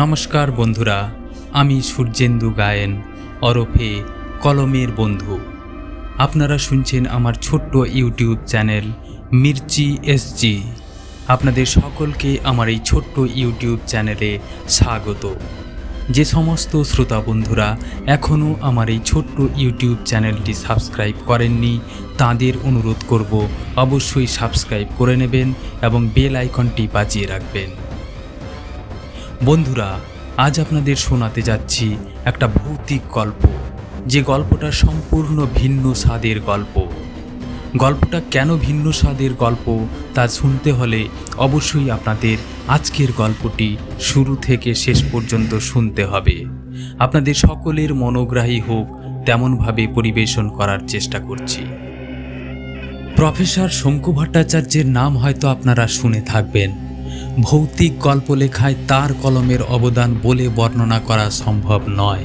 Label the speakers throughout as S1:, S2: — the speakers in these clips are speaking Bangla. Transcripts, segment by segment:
S1: নমস্কার বন্ধুরা, আমি সূর্যেন্দু গায়েন অরফে কলমের বন্ধু। আপনারা শুনছেন আমার ছোট্ট ইউটিউব চ্যানেল মির্চি এসজি। আপনাদের সকলকে আমার এই ছোট্ট ইউটিউব চ্যানেলে স্বাগত। যে সমস্ত শ্রোতা বন্ধুরা এখনও আমার এই ছোট্ট ইউটিউব চ্যানেলটি সাবস্ক্রাইব করেননি, তাদের অনুরোধ করব অবশ্যই সাবস্ক্রাইব করে নেবেন এবং বেল আইকনটি বাজিয়ে রাখবেন। বন্ধুরা, আজ আপনাদের শোনাতে যাচ্ছি একটা ভৌতিক গল্প, যে গল্পটা সম্পূর্ণ ভিন্ন স্বাদের গল্প। গল্পটা কেন ভিন্ন স্বাদের গল্প, তা শুনতে হলে অবশ্যই আপনাদের আজকের গল্পটি শুরু থেকে শেষ পর্যন্ত শুনতে হবে। আপনাদের সকলের মনোগ্রাহী হোক, তেমনভাবে পরিবেশন করার চেষ্টা করছি। প্রফেসর শঙ্কু ভট্টাচার্যের নাম হয়তো আপনারা শুনে থাকবেন। ভৌতিক গল্প লেখায় তার কলমের অবদান বলে বর্ণনা করা সম্ভব নয়।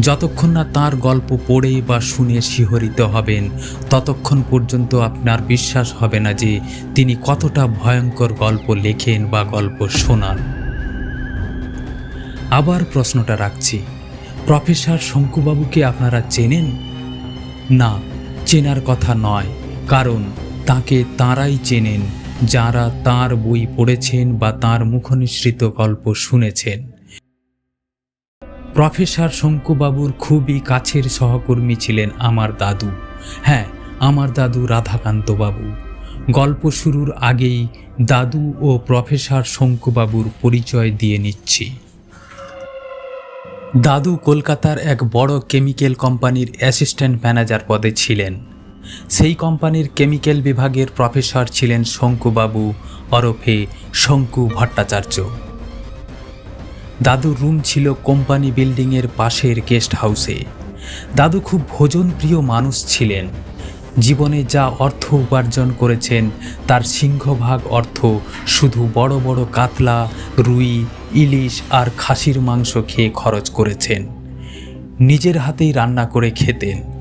S1: যতক্ষণ না তার গল্প পড়ে বা শুনে শিহরিত হবেন, ততক্ষণ পর্যন্ত আপনার বিশ্বাস হবে না যে তিনি কতটা ভয়ঙ্কর গল্প লেখেন বা গল্প শোনান। আবার প্রশ্নটা রাখছি, প্রফেসর শঙ্কুবাবুকে আপনারা চেনেন? না, চেনার কথা নয়, কারণ তাকে তাঁরাই চেনেন। যারা তার বই পড়েছেন বা তার মুখনিসৃত গল্প শুনেছেন। প্রফেসর শঙ্কুবাবুর খুবই কাছের সহকর্মী ছিলেন আমার দাদু। হ্যাঁ আমার দাদু রাধাকান্ত বাবু। গল্প শুরুর আগেই দাদু ও প্রফেসর শঙ্কুবাবুর পরিচয় দিয়ে নিচ্ছি। দাদু কলকাতার এক বড় কেমিক্যাল কোম্পানির অ্যাসিস্ট্যান্ট ম্যানেজার পদে ছিলেন। সেই কোম্পানির কেমিক্যাল বিভাগের প্রফেসর ছিলেন শঙ্কুবাবু ওরফে শঙ্কু ভট্টাচার্য। দাদুর রুম ছিল কোম্পানি বিল্ডিংয়ের পাশের গেস্ট হাউসে। দাদু খুব ভোজনপ্রিয় মানুষ ছিলেন। জীবনে যা অর্থ উপার্জন করেছেন, তার সিংহভাগ অর্থ শুধু বড় বড় কাতলা, রুই, ইলিশ আর খাসির মাংস খেয়ে খরচ করেছেন। নিজের হাতেই রান্না করে খেতেন।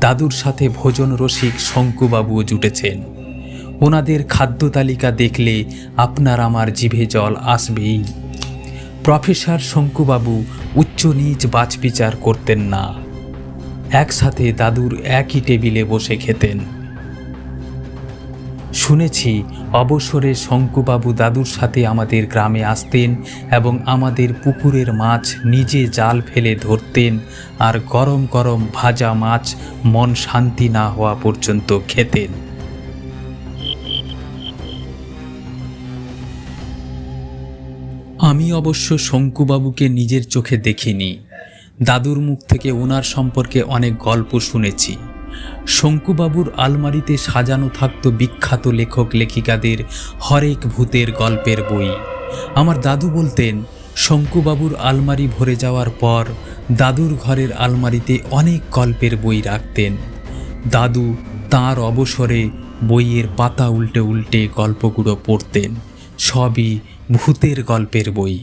S1: দাদুর সাথে ভোজন রসিক শঙ্কুবাবুও জুটেছেন। ওনাদের খাদ্য তালিকা দেখলে আপনার আমার জিভে জল আসবেই। প্রফেসর শঙ্কুবাবু উচ্চ নিচ বাছবিচার করতেন না। একসাথে দাদুর একই টেবিলে বসে খেতেন। শুনেছি, অবসরে শঙ্কুবাবু দাদুর সাথে আমাদের গ্রামে আসতেন এবং আমাদের পুকুরের মাছ নিজে জাল ফেলে ধরতেন আর গরম গরম ভাজা মাছ মন শান্তি না হওয়া পর্যন্ত খেতেন। আমি অবশ্য শঙ্কুবাবুকে নিজের চোখে দেখিনি। দাদুর মুখ থেকে ওনার সম্পর্কে অনেক গল্প শুনেছি। শঙ্কুবাবুর আলমারিতে সাজানো থাকত বিখ্যাত লেখক লেখিকাদের হরেক ভূতের গল্পের বই। আমার দাদু বলতেন, শঙ্কুবাবুর আলমারি ভরে যাওয়ার পর দাদুর ঘরের আলমারিতে অনেক গল্পের বই রাখতেন। দাদু তার অবসরে বইয়ের পাতা উল্টে উল্টে গল্পগুলো পড়তেন। সবই ভূতের গল্পের বই।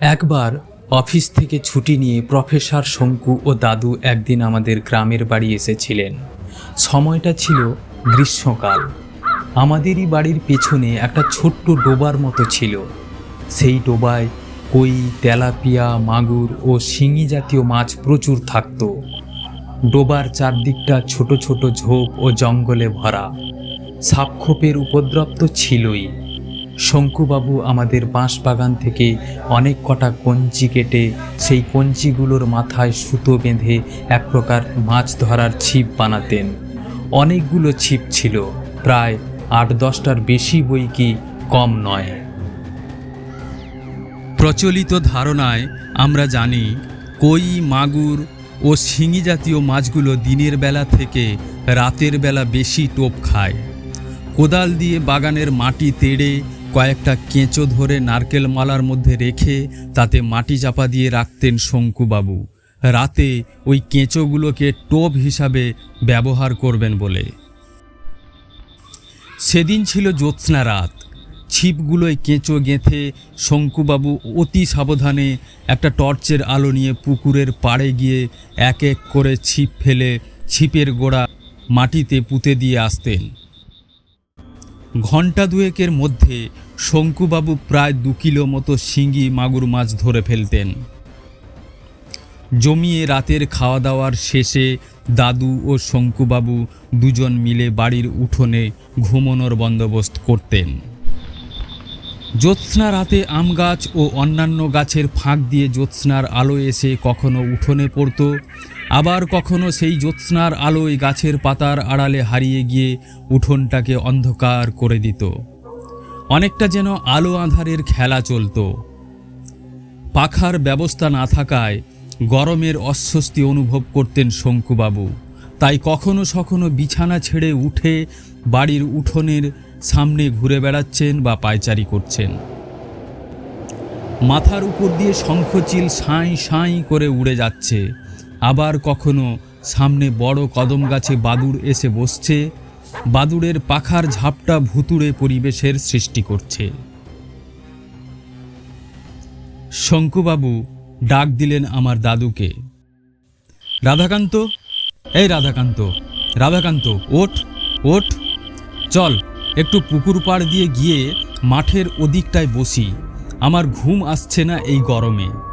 S1: একবার অফিস থেকে ছুটি নিয়ে প্রফেসর শঙ্কু ও দাদু একদিন আমাদের গ্রামের বাড়ি এসেছিলেন। সময়টা ছিল গ্রীষ্মকাল। আমাদেরই বাড়ির পেছনে একটা ছোট্ট ডোবার মতো ছিল। সেই ডোবায় কই, তেলাপিয়া, মাগুর ও শিঙি জাতীয় মাছ প্রচুর থাকত। ডোবার চারদিকটা ছোট ছোট ঝোপ ও জঙ্গলে ভরা। সাপখোপের উপদ্রব তো ছিলই। শঙ্কুবাবু আমাদের বাঁশ বাগান থেকে অনেক কটা কঞ্চি কেটে সেই কঞ্চিগুলোর মাথায় সুতো বেঁধে এক প্রকার মাছ ধরার ছিপ বানাতেন। অনেকগুলো ছিপ ছিল, প্রায় আট দশটার বেশি বই কি কম নয়।
S2: প্রচলিত ধারণায় আমরা জানি, কই, মাগুর ও শিঙি জাতীয় মাছগুলো দিনের বেলা থেকে রাতের বেলা বেশি টোপ খায়। কোদাল দিয়ে বাগানের মাটি তেড়ে কয়েকটা কেঁচো ধরে নারকেল মালার মধ্যে রেখে তাতে মাটি চাপা দিয়ে রাখতেন শঙ্কুবাবু। রাতে ওই কেঁচোগুলোকে টোপ হিসাবে ব্যবহার করবেন বলে। সেদিন ছিল জ্যোৎস্না রাত। ছিপগুলোয় কেঁচো গেঁথে শঙ্কুবাবু অতি সাবধানে একটা টর্চের আলো নিয়ে পুকুরের পাড়ে গিয়ে এক এক করে ছিপ ফেলে ছিপের গোড়া মাটিতে পুঁতে দিয়ে আসতেন। ঘণ্টা দুয়েকের মধ্যে শঙ্কুবাবু প্রায় দু কিলো মতো শিঙ্গি মাগুর মাছ ধরে ফেলতেন। জমিয়ে রাতের খাওয়া দাওয়ার শেষে দাদু ও শঙ্কুবাবু দুজন মিলে বাড়ির উঠোনে ঘুমোনোর বন্দোবস্ত করতেন। জ্যোৎস্না রাতে আম গাছ ও অন্যান্য গাছের ফাঁক দিয়ে জ্যোৎস্নার আলো এসে কখনো উঠোনে পড়তো আবার কখনো সেই জ্যোৎস্নার আলোয় গাছের পাতার আড়ালে হারিয়ে গিয়ে উঠোনটাকে অন্ধকার করে দিত। অনেকটা যেন আলো আঁধারের খেলা চলতো। পাখার ব্যবস্থা না থাকায় গরমের অস্বস্তি অনুভব করতেন শঙ্কুবাবু। তাই কখনো সখনো বিছানা ছেড়ে উঠে বাড়ির উঠোনের সামনে ঘুরে বেড়াচ্ছেন বা পায়চারি করছেন। মাথার উপর দিয়ে শঙ্খচিল সাঁই সাঁই করে উড়ে যাচ্ছে। আবার কখনো সামনে বড় কদম গাছে বাদুড় এসে বসছে, বাদুড়ের পাখার ঝাপটা ভুতুড়ে পরিবেশের সৃষ্টি করছে। শঙ্কুবাবু ডাক দিলেন আমার দাদুকে। রাধাকান্ত? এই রাধাকান্ত রাধাকান্ত, ওঠ ওঠ। চল, একটু পুকুর পাড় দিয়ে গিয়ে মাঠের ওদিকটায় বসি। আমার ঘুম আসছে না এই গরমে।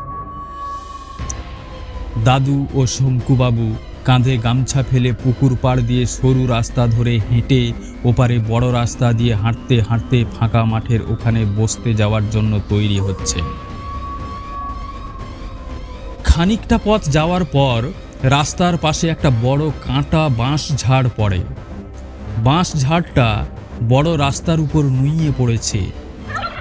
S2: দাদু ও শঙ্কুবাবু কাঁধে গামছা ফেলে পুকুর পাড় দিয়ে সরু রাস্তা ধরে হেঁটে ওপারে বড় রাস্তা দিয়ে হাঁটতে হাঁটতে ফাঁকা মাঠের ওখানে বসতে যাওয়ার জন্য তৈরি হচ্ছে। খানিকটা পথ যাওয়ার পর রাস্তার পাশে একটা বড় কাঁটা বাঁশ ঝাড় পড়ে। বাঁশ ঝাড়টা বড় রাস্তার উপর নুইয়ে পড়েছে।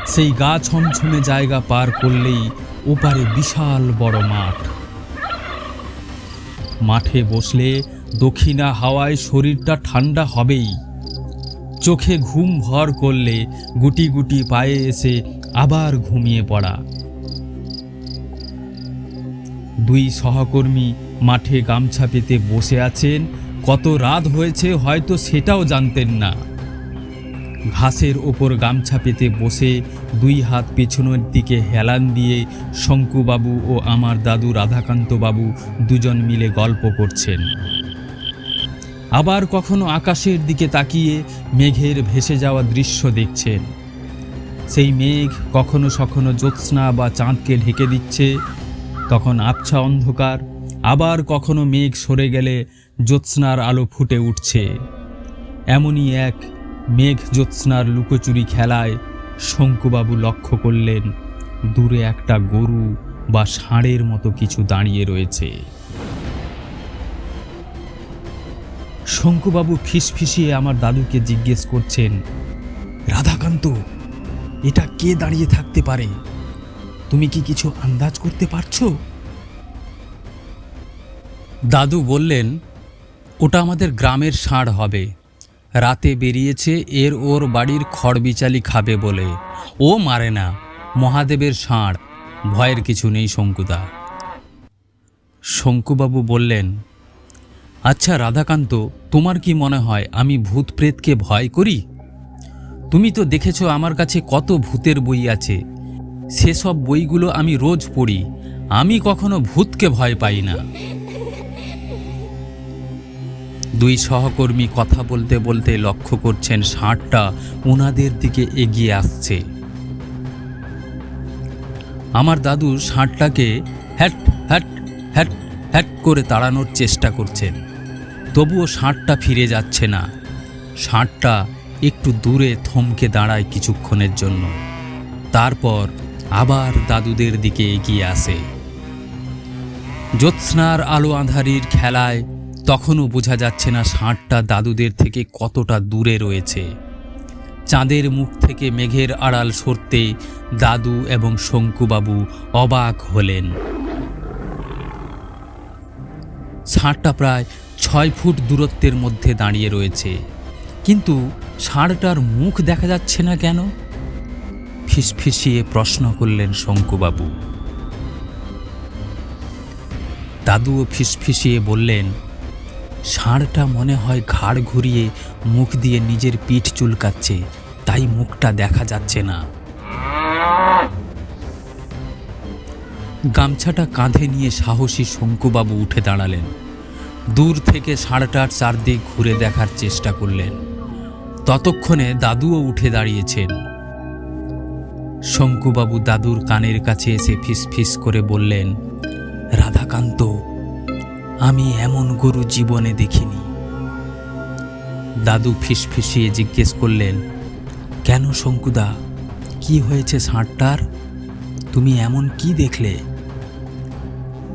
S2: সেই গা ছমছমে জায়গা পার করলেই ওপারে বিশাল বড় মাঠ। মাঠে বসলে দক্ষিণা হাওয়ায় শরীরটা ঠান্ডা হবেই। চোখে ঘুম ভর করলে গুটি গুটি পায়ে এসে আবার ঘুমিয়ে পড়া। দুই সহকর্মী মাঠে গামছা পেতে বসে আছেন। কত রাত হয়েছে হয়তো সেটাও জানতেন না। ঘাসের ওপর গামছা পেতে বসে দুই হাত পেছনের দিকে হেলান দিয়ে শঙ্কুবাবু ও আমার দাদু রাধাকান্ত বাবু দুজন মিলে গল্প করছেন। আবার কখনো আকাশের দিকে তাকিয়ে মেঘের ভেসে যাওয়া দৃশ্য দেখছেন। সেই মেঘ কখনো সখনো জ্যোৎস্না বা চাঁদকে ঢেকে দিচ্ছে, তখন আবছা অন্ধকার, আবার কখনো মেঘ সরে গেলে জ্যোৎস্নার আলো ফুটে উঠছে। এমনই এক মেঘ জ্যোৎস্নার লুকোচুরি খেলায় শঙ্কুবাবু লক্ষ্য করলেন, দূরে একটা গরু বা ষাঁড়ের মতো কিছু দাঁড়িয়ে রয়েছে। শঙ্কুবাবু ফিসফিসিয়ে আমার দাদুকে জিজ্ঞেস করছেন, রাধাকান্ত, এটা কে দাঁড়িয়ে থাকতে পারে? তুমি কি কিছু আন্দাজ করতে পারছ? দাদু বললেন, ওটা আমাদের গ্রামের ষাঁড় হবে। রাতে বেরিয়েছে, এর ওর বাড়ির খড়বিচালি খাবে বলে। ও মারে না, মহাদেবের ষাঁড়, ভয়ের কিছু নেই শঙ্কুদা। শঙ্কুবাবু বললেন আচ্ছা রাধাকান্ত, তোমার কি মনে হয় আমি ভূত প্রেতকে ভয় করি? তুমি তো দেখেছ আমার কাছে কত ভূতের বই আছে। সেসব বইগুলো আমি রোজ পড়ি। আমি কখনো ভূতকে ভয় পাই না। দুই সহকর্মী কথা বলতে বলতে লক্ষ্য করছেন ষাঁড়টা ওনাদের দিকে এগিয়ে আসছে। আমার দাদু ষাঁড়টাকে হ্যাট হ্যাট হ্যাট হ্যাট করে তাড়ানোর চেষ্টা করছেন। তবুও ষাঁড়টা ফিরে যাচ্ছে না। ষাঁড়টা একটু দূরে থমকে দাঁড়ায় কিছুক্ষণের জন্য। তারপর আবার দাদুদের দিকে এগিয়ে আসে। জ্যোৎস্নার আলো আঁধারির খেলায় তখনও বোঝা যাচ্ছে না ষাঁড়টা দাদুদের থেকে কতটা দূরে রয়েছে। চাঁদের মুখ থেকে মেঘের আড়াল সরতে দাদু এবং শঙ্কুবাবু অবাক হলেন। ষাঁড়টা প্রায় ছয় ফুট দূরত্বের মধ্যে দাঁড়িয়ে রয়েছে। কিন্তু ষাঁড়টার মুখ দেখা যাচ্ছে না কেন? ফিসফিসিয়ে প্রশ্ন করলেন শঙ্কুবাবু। দাদুও ফিসফিসিয়ে বললেন ষাঁড়টা মনে হয় ঘাড় ঘুরিয়ে মুখ দিয়ে নিজের পিঠ চুলকাচ্ছে, তাই মুখটা দেখা যাচ্ছে না। গামছাটা কাঁধে নিয়ে সাহসী শঙ্কুবাবু উঠে দাঁড়ালেন। দূর থেকে ষাঁড়টার চারদিক ঘুরে দেখার চেষ্টা করলেন। ততক্ষণে দাদুও উঠে দাঁড়িয়েছেন। শঙ্কুবাবু দাদুর কানের কাছে এসে ফিস ফিস করে বললেন, রাধাকান্ত আমি এমন গরু জীবনে দেখিনি। দাদু ফিসফিসিয়ে জিজ্ঞেস করলেন, কেন শঙ্কুদা, কি হয়েছে ষাঁড়টার? তুমি এমন কি দেখলে?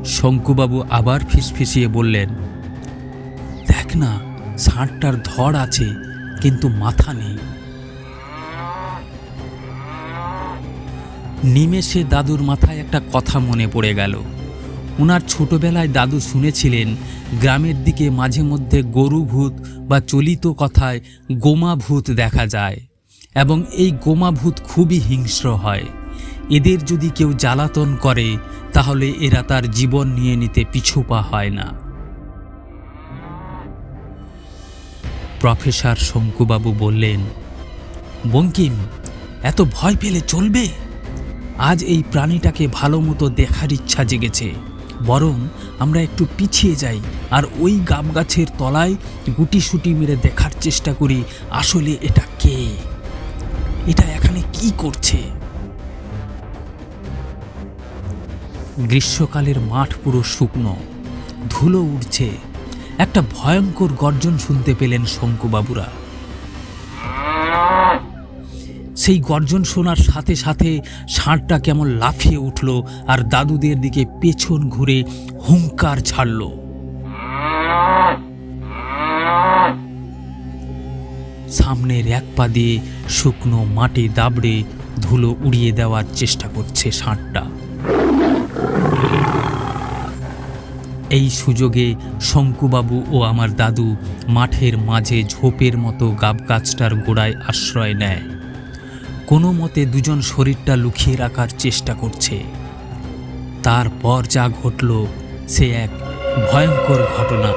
S2: শঙ্কুবাবু আবার ফিসফিসিয়ে বললেন, দেখ না, ষাঁড়টার ধড় আছে, কিন্তু মাথা নেই। নিমেষে দাদুর মাথায় একটা কথা মনে পড়ে গেল। ওনার ছোটবেলায় দাদু শুনেছিলেন, গ্রামের দিকে মাঝে মধ্যে গরু ভূত বা চলিত কথায় গোমা ভূত দেখা যায় এবং এই গোমা ভূত খুবই হিংস্র হয়। এদের যদি কেউ জ্বালাতন করে, তাহলে এরা তার জীবন নিয়ে নিতে পিছুপা হয় না। প্রফেসর শঙ্কুবাবু বললেন, বঙ্কিম, এত ভয় পেলে চলবে? আজ এই প্রাণীটাকে ভালো মতো দেখার ইচ্ছা জেগেছে। বরং আমরা একটু পিছিয়ে যাই আর ওই গাব গাছের তলায় গুটি সুটি মেরে দেখার চেষ্টা করি, আসলে এটা কে? এটা এখানে কি করছে? গ্রীষ্মকালের মাঠ পুরো শুকনো, ধুলো উঠছে একটা ভয়ঙ্কর গর্জন শুনতে পেলেন শঙ্কুবাবুরা। সেই গর্জন শোনার সাথে সাথে ষাঁড়টা কেমন লাফিয়ে উঠল আর দাদুদের দিকে পেছন ঘুরে হুঙ্কার ছাড়ল। সামনের এক পা দিয়ে শুকনো মাটি দাবড়ে ধুলো উড়িয়ে দেওয়ার চেষ্টা করছে ষাঁড়টা। এই সুযোগে শঙ্কুবাবু ও আমার দাদু মাঠের মাঝে ঝোপের মতো গাব গাছটার গোড়ায় আশ্রয় নেয়। কোনো মতে দুজন শরীরটা লুকিয়ে রাখার চেষ্টা করছে। তারপর যা ঘটল, সে এক ভয়ঙ্কর ঘটনা।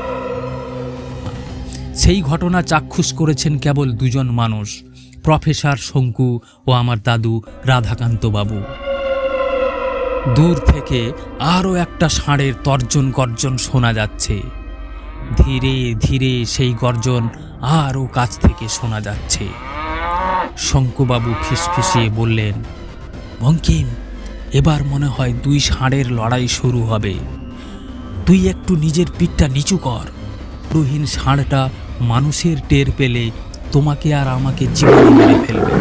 S2: সেই ঘটনা চাক্ষুষ করেছেন কেবল দুজন মানুষ, প্রফেসর শঙ্কু ও আমার দাদু রাধাকান্ত বাবু। দূর থেকে আরও একটা ষাঁড়ের তর্জন গর্জন শোনা যাচ্ছে। ধীরে ধীরে সেই গর্জন আরও কাছ থেকে শোনা যাচ্ছে। শঙ্কুবাবু ফিসফিসিয়ে বললেন বঙ্কিম এবার মনে হয় দুই ষাঁড়ের লড়াই শুরু হবে। তুই একটু নিজের পিঠটা নিচু কর। রুহীন ষাঁড়টা মানুষের টের পেলে তোমাকে আর আমাকে জীবনে মেরে ফেলবে।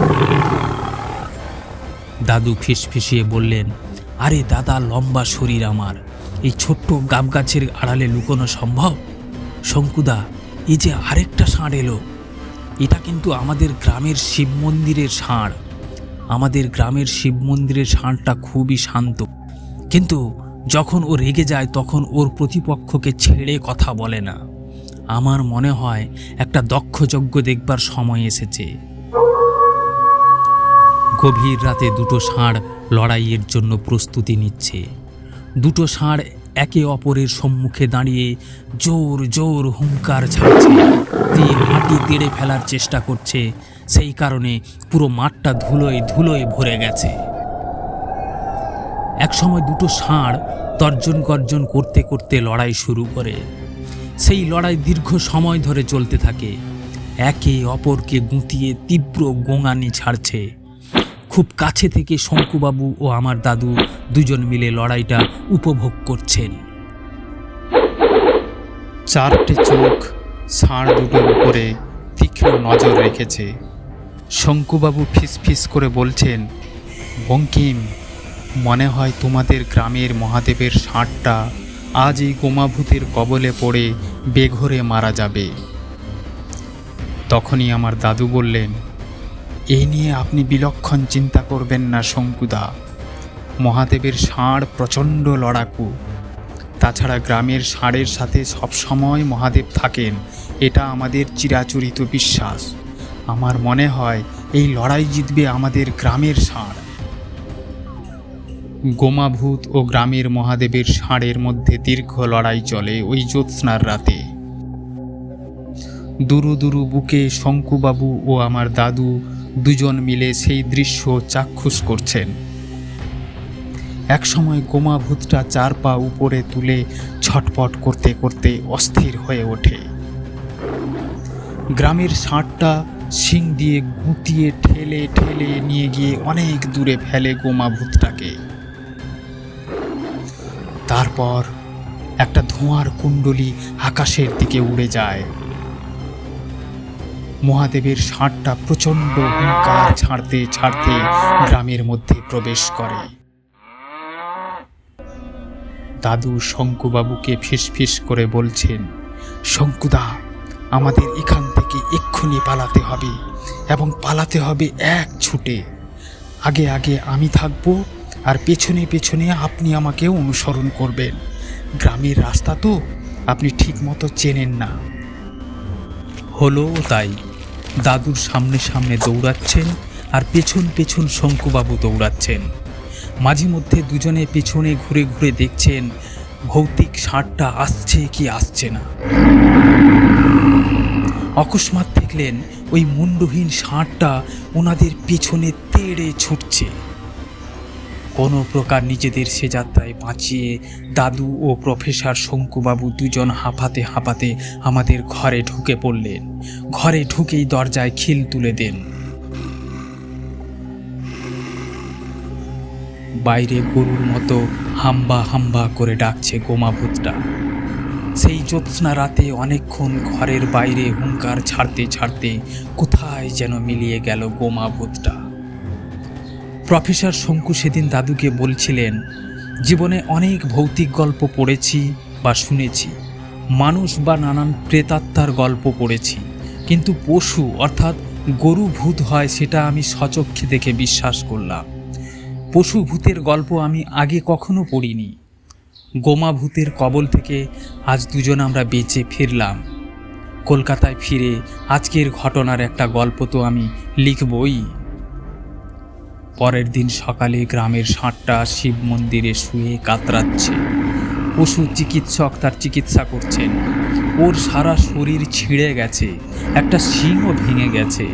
S2: দাদু ফিসফিসিয়ে বললেন, আরে দাদা, লম্বা শরীর আমার। এই ছোট্ট গাব গাছের আড়ালে লুকোনো সম্ভব? শঙ্কুদা, এই যে আরেকটা ষাঁড় এলো। এটা কিন্তু আমাদের গ্রামের শিব মন্দিরের ষাঁড়। আমাদের গ্রামের শিব মন্দিরের ষাঁড়টা খুবই শান্ত। কিন্তু যখন ও রেগে যায়, তখন ওর প্রতিপক্ষকে ছেড়ে কথা বলে না। আমার মনে হয় একটা দক্ষযজ্ঞ দেখবার সময় এসেছে। গভীর রাতে দুটো ষাঁড় লড়াইয়ের জন্য প্রস্তুতি নিচ্ছে। দুটো ষাঁড় একে অপরের সম্মুখে দাঁড়িয়ে জোর জোর হুঙ্কার ছাড়ছে। দিয়ে মাটি তেড়ে ফেলার চেষ্টা করছে, সেই কারণে পুরো মাঠটা ধুলোয় ধুলোয় ভরে গেছে। একসময় দুটো ষাঁড় তর্জন গর্জন করতে করতে লড়াই শুরু করে। সেই লড়াই দীর্ঘ সময় ধরে চলতে থাকে। একে অপরকে গুঁতিয়ে তীব্র গোঙানি ছাড়ছে। খুব কাছে থেকে শঙ্কুবাবু ও আমার দাদু দুজন মিলে লড়াইটা উপভোগ করছেন।
S1: চারটে চোখ ষাঁড় দুটোর উপরে তীক্ষ্ণ নজর রেখেছে। শঙ্কুবাবু ফিসফিস করে বলছেন, বঙ্কিম, মনে হয় তোমাদের গ্রামের মহাদেবের ষাঁড়টা আজ এই গোমাভূতের কবলে পড়ে বেঘরে মারা যাবে। তখনই আমার দাদু বললেন এই নিয়ে আপনি বিলক্ষণ চিন্তা করবেন না, শঙ্কুদা। মহাদেবের ষাঁড় প্রচণ্ড লড়াকু। তাছাড়া গ্রামের ষাঁড়ের সাথে সবসময় মহাদেব থাকেন, এটা আমাদের চিরাচরিত বিশ্বাস। আমার মনে হয় এই লড়াই জিতবে আমাদের গ্রামের ষাঁড়। গোমাভূত ও গ্রামের মহাদেবের ষাঁড়ের মধ্যে দীর্ঘ লড়াই চলে ওই জ্যোৎস্নার রাতে। দুরু দুরু বুকে শঙ্কুবাবু ও আমার দাদু দুজন মিলে সেই দৃশ্য চাক্ষুষ করছেন। একসময় গোমা ভূতটা চার পা উপরে তুলে ছটপট করতে করতে অস্থির হয়ে ওঠে। গ্রামের ষাঁড়টা শিং দিয়ে গুঁতিয়ে ঠেলে ঠেলে নিয়ে গিয়ে অনেক দূরে ফেলে গোমা ভূতটাকে তারপর একটা ধোঁয়ার কুণ্ডলি আকাশের দিকে উড়ে যায়। মহাদেবের ষাঁড়টা প্রচণ্ড হুঙ্কার ছাড়তে ছাড়তে গ্রামের মধ্যে প্রবেশ করে। দাদু শঙ্কুবাবুকে ফিসফিস করে বলছেন, শঙ্কুদা, আমাদের এখান থেকে এক্ষুনি পালাতে হবে এবং পালাতে হবে এক ছুটে। আগে আগে আমি থাকব আর পেছনে পেছনে আপনি আমাকে অনুসরণ করবেন। গ্রামের রাস্তা তো আপনি ঠিক মতো চেনেন না। হলো তাই। দাদুর সামনে সামনে দৌড়াচ্ছেন আর পেছন পেছন শঙ্কুবাবু দৌড়াচ্ছেন। মাঝে মধ্যে দুজনে পেছনে ঘুরে ঘুরে দেখছেন, ভৌতিক ষাঁড়টা আসছে কি আসছে না। অকস্মাৎ দেখলেন ওই মুন্ডহীন ষাঁড়টা ওনাদের পেছনে তেড়ে ছুটছে। কোনো প্রকার নিজেদের সে যাত্রায় বাঁচিয়ে দাদু ও প্রফেসর শঙ্কুবাবু দুজন হাঁপাতে হাঁপাতে আমাদের ঘরে ঢুকে পড়লেন। ঘরে ঢুকেই দরজায় খিল তুলে দেন। বাইরে গরুর মতো হাম্বা হাম্বা করে ডাকছে গোমাভূতটা সেই জ্যোৎস্না রাতে অনেকক্ষণ ঘরের বাইরে হুঙ্কার ছাড়তে ছাড়তে কোথায় যেন মিলিয়ে গেল গোমাভূতটা প্রফেসর শঙ্কু সেদিন দাদুকে বলছিলেন, জীবনে অনেক ভৌতিক গল্প পড়েছি বা শুনেছি। মানুষ বা নানান প্রেতাত্মার গল্প পড়েছি। কিন্তু পশু অর্থাৎ গরু ভূত হয় সেটা আমি সচক্ষে দেখে বিশ্বাস করলাম। পশু ভূতের গল্প আমি আগে কখনো পড়িনি। গোমা ভূতের কবল থেকে আজ দুজন আমরা বেঁচে ফিরলাম। কলকাতায় ফিরে আজকের ঘটনার একটা গল্প তো আমি লিখবই। পরের দিন সকালে গ্রামের ষাঁটটা শিব মন্দিরে শুয়ে কাতরাচ্ছে। পশু চিকিৎসক তার চিকিৎসা করছেন। ওর সারা শরীর ছিঁড়ে গেছে, একটা শিংও ভেঙে গেছে।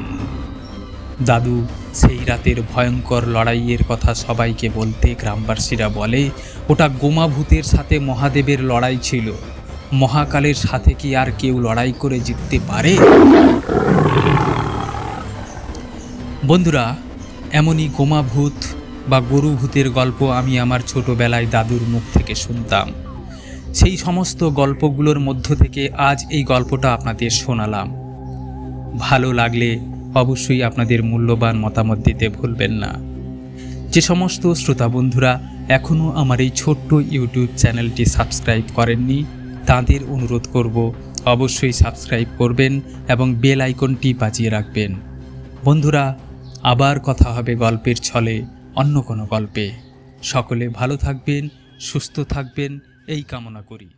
S1: দাদু, সেই রাতের ভয়ঙ্কর লড়াইয়ের কথা সবাইকে বলতে গ্রামবাসীরা বলে, ওটা গোমাভূতের সাথে মহাদেবের লড়াই ছিল। মহাকালের সাথে কি আর কেউ লড়াই করে জিততে পারে? বন্ধুরা এমনই গোমাভূত বা গরুভূতের গল্প আমি আমার ছোটবেলায় দাদুর মুখ থেকে শুনতাম। সেই সমস্ত গল্পগুলোর মধ্য থেকে আজ এই গল্পটা আপনাদের শোনালাম। ভালো লাগলে অবশ্যই আপনাদের মূল্যবান মতামত দিতে ভুলবেন না। যে সমস্ত শ্রোতা বন্ধুরা এখনও আমার এই ছোট্ট ইউটিউব চ্যানেলটি সাবস্ক্রাইব করেননি, তাদের অনুরোধ করব অবশ্যই সাবস্ক্রাইব করবেন এবং বেল আইকনটি বাজিয়ে রাখবেন। বন্ধুরা আবার কথা হবে গল্পের ছলে অন্য কোনো গল্পে। সকলে ভালো থাকবেন, সুস্থ থাকবেন, এই কামনা করি।